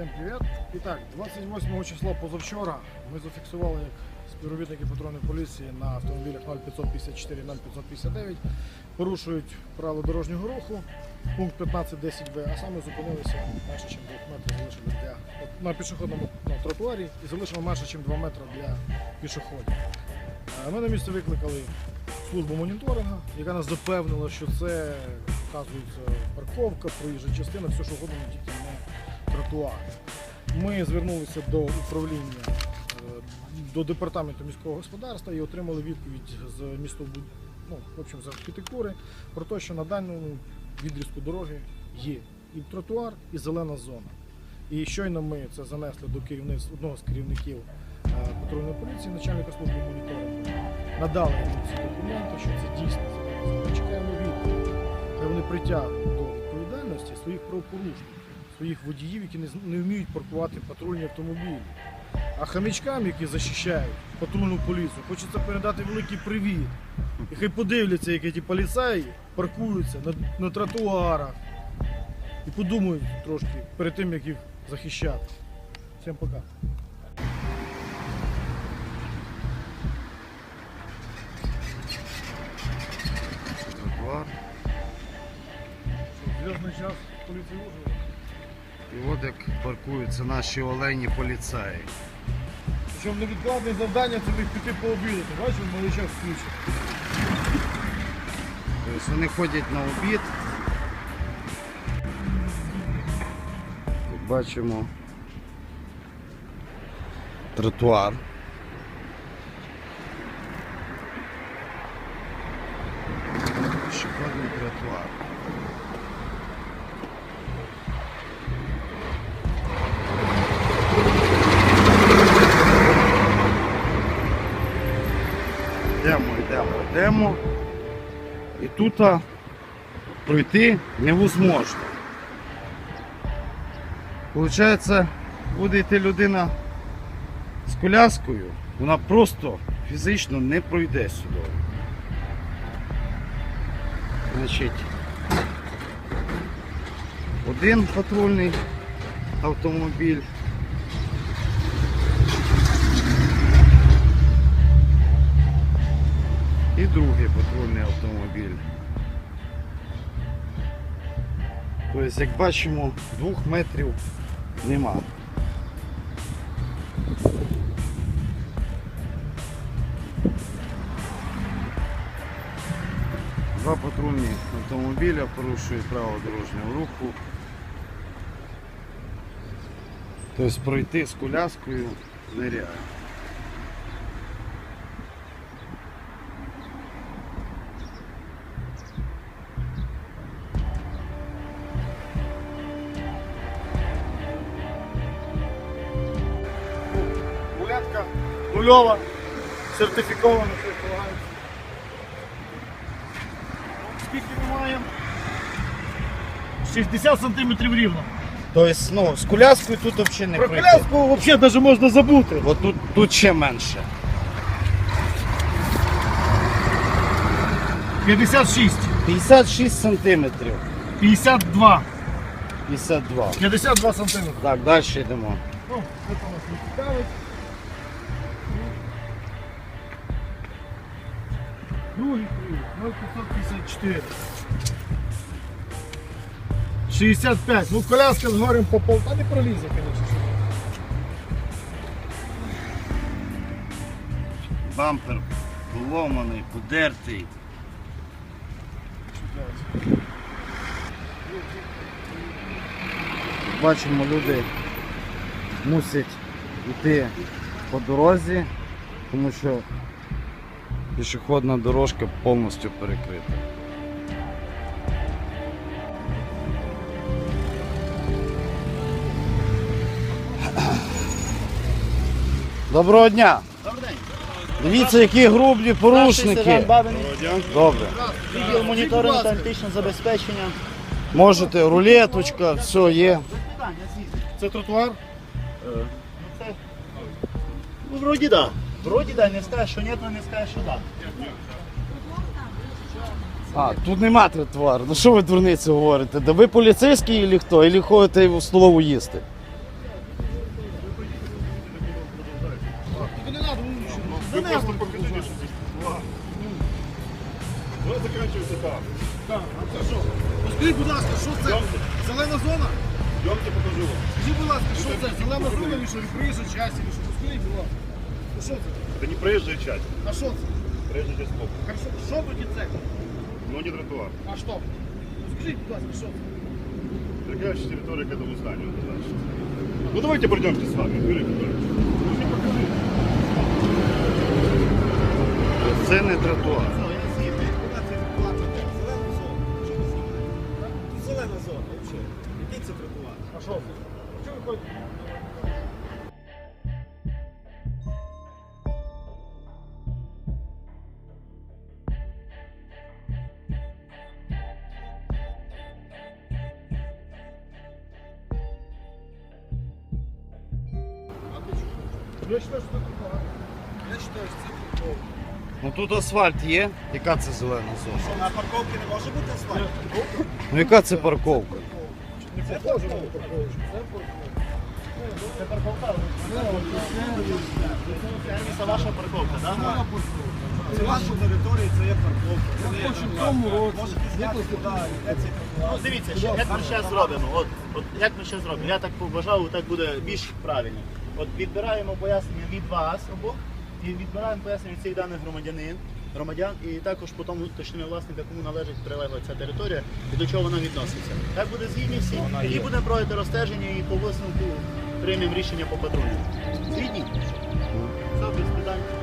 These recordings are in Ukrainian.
Всім привіт. І так, 28 числа позавчора ми зафіксували як співробітники патрульної поліції на автомобілях 0554 0559 порушують правила дорожнього руху, пункт 15.10в, а саме зупинилися менше, ніж 2 метри залишили для на пішохідному ну, тротуарі і залишили менше, ніж 2 метри для пішоходів. Е, Ми на місце викликали службу моніторингу, яка нас запевнила, що це вказується парковка, проїжджа частина, все що угодно, тільки не тротуар. Ми звернулися до управління, е, до департаменту міського господарства і отримали відповідь з містобуд... ну, в общем, з архітектури про те, що на даному відрізку дороги є і тротуар, і зелена зона. І щойно ми це занесли до керівництва одного з керівників е, патрульної поліції, начальника служби моніторингу. Надали ці документи, що це дійсно зелена зона. Чекаємо відповідь. Хай вони притягнуть до відповідальності своїх правопорушників, своїх водіїв, які не, не вміють паркувати патрульні автомобілі. А хамічкам, які захищають патрульну поліцію, хочеться передати великий привіт. І хай подивляться, як ті поліцаї паркуються на, на тротуарах. І подумають трошки перед тим, як їх захищати. Всім пока. тротуар. Зв'язний час поліції Ужгорода. Як паркуються наші олені поліцаї. Причому невідкладне завдання це в них піти пообідати. Бачиш, малий час включить. Тобто вони ходять на обід. Тут бачимо тротуар. Тут пройти невозможно. Получається, буде йти людина з коляскою, вона просто фізично не пройде сюди. Значить, один патрульний автомобіль. Другий патрульний автомобіль. Тобто, як бачимо, двох метрів нема. Два патрульні автомобіля порушують право дорожнього руху. Тобто пройти з коляскою нереально. Нульова, сертифікована, все полагається. Скільки ми маємо? 60 сантиметрів рівно. Тобто, ну, з коляскою тут взагалі не Про пройти. коляску взагалі навіть можна забути. От тут, тут ще менше. 56, 56 сантиметрів. 52, 52. 52 сантиметри. Так, далі йдемо. Ну, це нас не цікавить. Другий круг, 0554. 65. Ну, коляска з горем по пол. Та не пролізе, звісно. Бампер поломаний, подертий. Бачимо, люди мусять йти по дорозі, тому що пішохідна дорожка повністю перекрита. Доброго дня! Добрий день. Дивіться, які грублі порушники. Добре. відділ моніторингу та античного забезпечення. Можете, рулеточка, все є. Це тротуар? Це... Ну, вроді да. Вроді да, не скажеш, що ні, то не скажеш, що так. А, тут нема тротуару. Ну що ви дурниці говорите? Да ви поліцейські і хто? Ілі ходите в столову їсти? Ви просто покажіть, що здесь. Вона Скажіть, будь ласка, що це? Зелена зона? Йомте покажу вам. Скажіть, будь ласка, що це? Зелена зона, що відкриється, проїжджа часів, що? Скажіть, будь ласка. Ну, що це? Это не проезжая часть, А що це? проезжая часть стоп. Хорошо, що тоді це? Но не тротуар. А що? Ну, скажіть, будь ласка, що це? Прилегающая территория к этому зданию. это значит. Ну давайте пройдемте с вами, Юрий Петрович. Ну, не покажи. Це не тротуар. Я вважаю, що це тротуар. Я вважаю, що це тротуар. Ну тут асфальт є. Яка це зелена зона? Що, на парковці не може бути асфальт? Ну яка це парковка? Не похоже на парковку. Це парковка. Це ваша парковка, так? Це ваша територія, це є парковка. Це в цьому році. Ну, дивіться, як ми ще зробимо. От, от як ми ще зробимо? Я так побажав, так буде більш правильно. От відбираємо пояснення від вас обох і відбираємо пояснення від цих даних громадянин, громадян, і також потім уточнимо власника, кому належить прилегла ця територія і до чого вона відноситься. Так буде згідні всі. і будемо проводити розстеження і по висновку приймемо рішення по патрулю. Згідні? Все, без питань.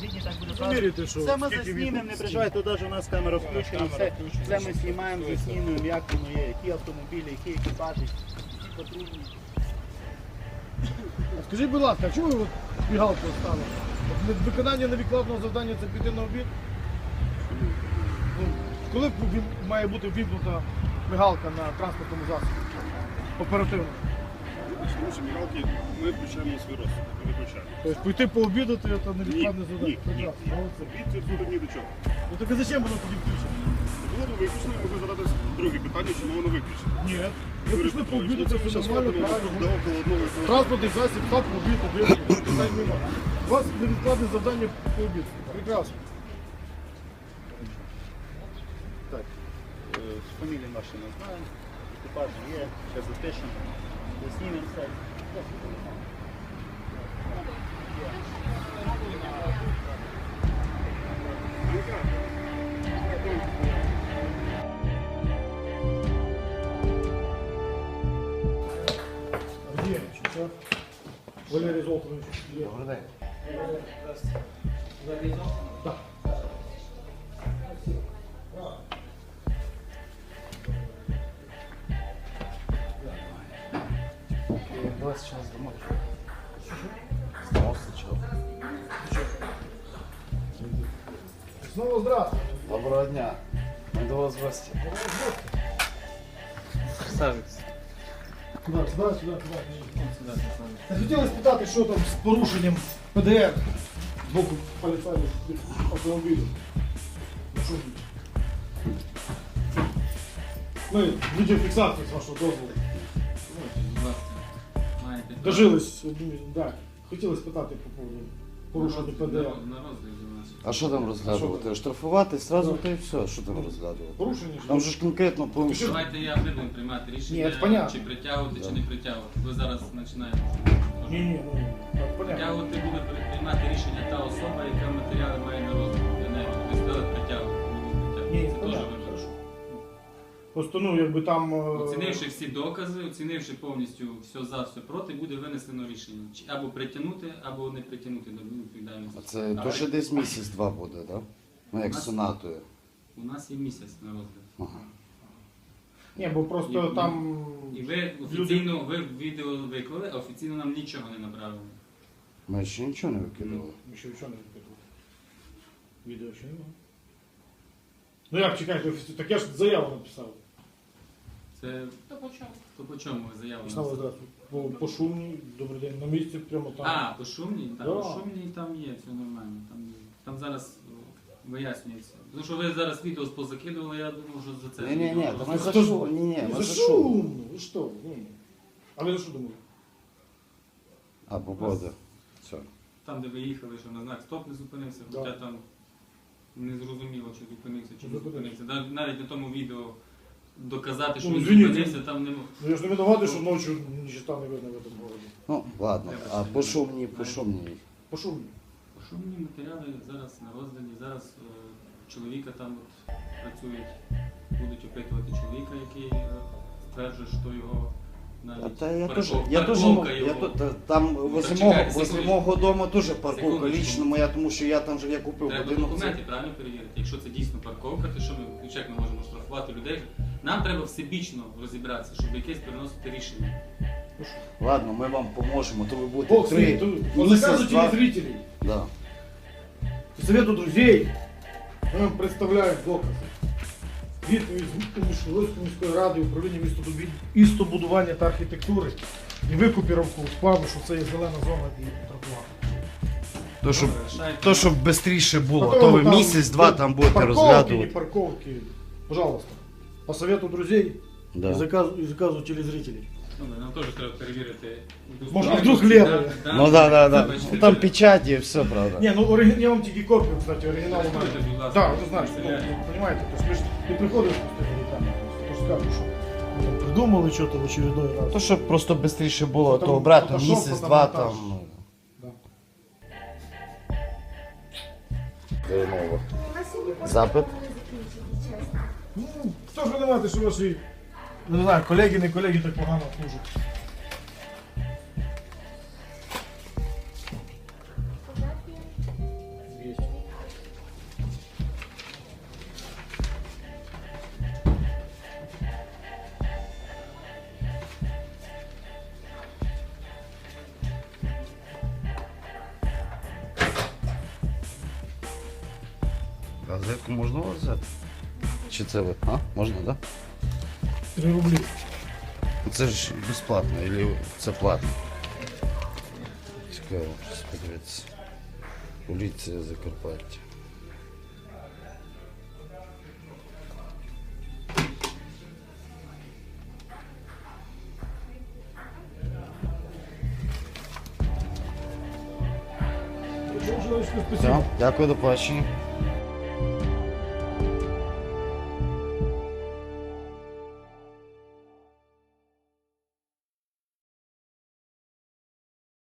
Згідні, так буде правильно. Все ми заснімемо, не переживайте, тут навіть у нас камера включена, все, все ми знімаємо, заснімуємо, як воно є, які автомобілі, які екіпажі, які патрульні. Скажіть, будь ласка, а чому ви от мігалку ставили? Виконання невідкладного завдання це піти на обід? Ну, коли має бути ввімкнута мигалка на транспортному засобі? Оперативно. Тому що ми включаємо свій розсуд, не виключаємо. Тобто пойти пообідати це невідкладне Ні, завдання. ні, ні. Прекрасно. молодці. Обід це тут ні до чого. Ну так а зачем воно тоді включено? Було б виключено, могли задати друге питання, чому воно виключено. Ні. Ви пішли пообідати, ну, це зараз нормально, правильно. около одного і того. Транспортний засіб, так, пообід, обід, питань нема. У вас невідкладне завдання пообід. Прекрасно. Так, е, фамілії наші не знаємо, екіпажі є, ще запишемо, заснімемо все. Где? Что? Валерий Снова здравствуйте. Доброго дня. Ми до вас в гості. Сюда, сюда, сюда, сюда. Хотілося спитати, що там з порушенням ПДР з боку поліцейських автомобілів. Ну, що тут? Ну, відеофіксацію з вашого дозволу. Маєте Дожились, да. Хотіли спитати по поводу порушення ПДР. А що там розглядувати? Штрафувати сразу та і все. Що там розглядувати? Порушення ж? Там же ж конкретно по? Давайте я будемо приймати рішення, Ні, це понятно. чи притягувати, чи не притягувати. Ви зараз починаєте. Ні, ні, ну, так, понятно. Притягувати буде приймати рішення та особа, яка матеріали має на розгляд. Ви не ви сказали притягувати. Ні, притягувати. це Це теж понятно. Ну, якби там... е, Оцінивши всі докази, оцінивши повністю все за, все проти, буде винесено рішення. Чи або притягнути, або не притягнути до відповідальності. А це то ще десь місяць-два буде, так? Да? Ну як сонатою. У нас є місяць на розгляд. Ага. Ні, бо просто І- там... І ви офіційно ви відео виклали, а офіційно нам нічого не направили. Ми ще нічого не викидали. Ми ще нічого не відкрили. Відео ще немає. Ну як чекайте, офіці- так я ж заяву написав. Це то по чому? То по чому ви заяву написали? здравствуйте. По, по шумній, добрий день, на місці прямо там. А, по шумній? Так, Да. по шумній там є, все нормально. Там, там зараз о, вияснюється. Тому що ви зараз відео позакидували, я думав, що за це. Ні, ні, ні, відео та ми за Хто ж- шум. Ні, ні, Ну, за шум. шумно, ви що? Ні. А ви за що думали? А, по поводу. Все. там, де ви їхали, що на знак стоп не зупинився, Да. хоча там не зрозуміло, чи зупинився, чи не Зупинився. зупинився. Нав- Навіть на тому відео доказати, що Ну, він зупинився, там не мог. Ну я ж не винуватий, що ночі нічого не видно в цьому городі. Ну, ладно, а по шумні, по шумні. Пошумні. Шумні матеріали зараз на розгляді. Зараз е, чоловіка там от працюють, будуть опитувати чоловіка, який е, стверджує, що його А навіть та я парков- теж, я теж, парковка я його. тут, е, там возле чекай, мого, возле секундочку. мого дому теж парковка Секундочку. лічно моя, тому що я там же я купив Треба будинок. документи правильно перевірити. Якщо це дійсно парковка, то що ми як ми можемо штрафувати людей? Нам треба всебічно розібратися, щоб якесь переносити рішення. Ладно, ми вам поможемо, то ви будете Бог с три ним, тут по місяць, заказу два. телезрителей, Да. по совету друзей, ми вам представляємо докази. Відповідь з Луцької міської ради управління містобуді- містобудування та архітектури і викупіровку складу, що це є зелена зона і тротуар. То, щоб, Добре, то, щоб швидше було, то ви місяць-два там будете парковки, розглядувати. не парковки. Пожалуйста. По совету друзей и, Да. заказу, и заказу телезрителей. Ну, нам теж треба перевірити. Може, вдруг левий. Ну да, да, да. Ну, там печаті і все, правда. Не, ну оригин... я вам тільки копію, кстати, Так, ти знаєш, ну, ну, понимаете, то есть ми ж не приходиш просто там, просто скажу, що ми придумали щось в очередной раз. То, щоб просто швидше було, то брати фотошоп, місяць-два фотомонтаж. там. ну. Да. Дерьмово. Запит? Ну, хто ж винуватий, що ваші, не знаю, колеги, не колеги так погано служать. Газетку можна взяти? Чи це ви? А? Можна, так? Да? 3 рублі. Це ж безплатно, або це платно? Цікаво, щось подивитися. Поліція Закарпаття. Все, дякую, до побачення.